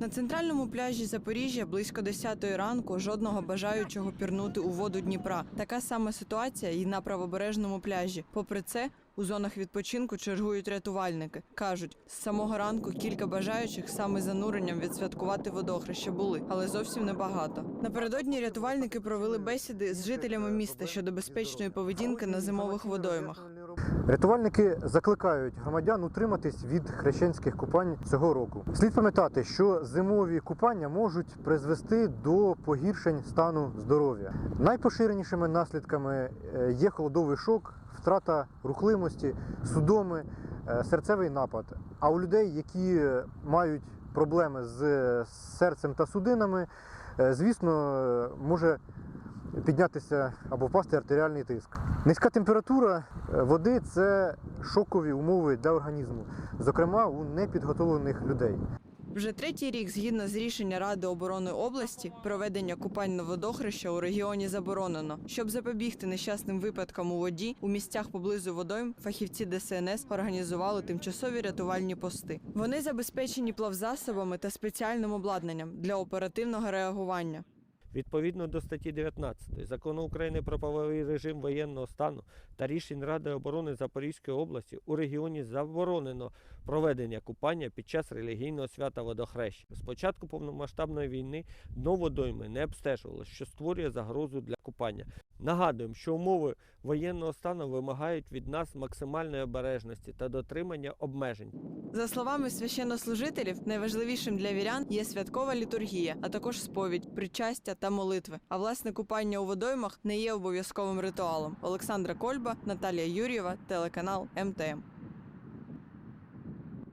На центральному пляжі Запоріжжя близько 10 ранку жодного бажаючого пірнути у воду Дніпра. Така сама ситуація і на правобережному пляжі. Попри це, у зонах відпочинку чергують рятувальники. кажуть, з самого ранку кілька бажаючих саме зануренням відсвяткувати водохреща були, але зовсім небагато. Напередодні рятувальники провели бесіди з жителями міста щодо безпечної поведінки на зимових водоймах. Рятувальники закликають громадян утриматись від хрещенських купань цього року. Слід пам'ятати, що зимові купання можуть призвести до погіршень стану здоров'я. Найпоширенішими наслідками е, є холодовий шок, втрата рухливості, судоми, е, серцевий напад. А у людей, які мають проблеми з серцем та судинами, е, звісно, е, може піднятися або впасти артеріальний тиск. Низька температура е, води це шокові умови для організму, зокрема у непідготовлених людей. Вже третій рік, згідно з рішення Ради оборони області, проведення купань на водохреща у регіоні заборонено. Щоб запобігти нещасним випадкам у воді, у місцях поблизу водойм фахівці ДСНС організували тимчасові рятувальні пости. Вони забезпечені плавзасобами та спеціальним обладнанням для оперативного реагування. Відповідно до статті 19 закону України про правовий режим воєнного стану та рішень Ради оборони Запорізької області у регіоні заборонено проведення купання під час релігійного свята водохреща. З початку повномасштабної війни дно водойми не обстежувалося, що створює загрозу для купання. Нагадуємо, що умови воєнного стану вимагають від нас максимальної обережності та дотримання обмежень. За словами священнослужителів, найважливішим для вірян є святкова літургія, а також сповідь, причастя та молитви. А власне купання у водоймах не є обов'язковим ритуалом. Олександра Кольба, Наталія Юр'єва, телеканал МТМ.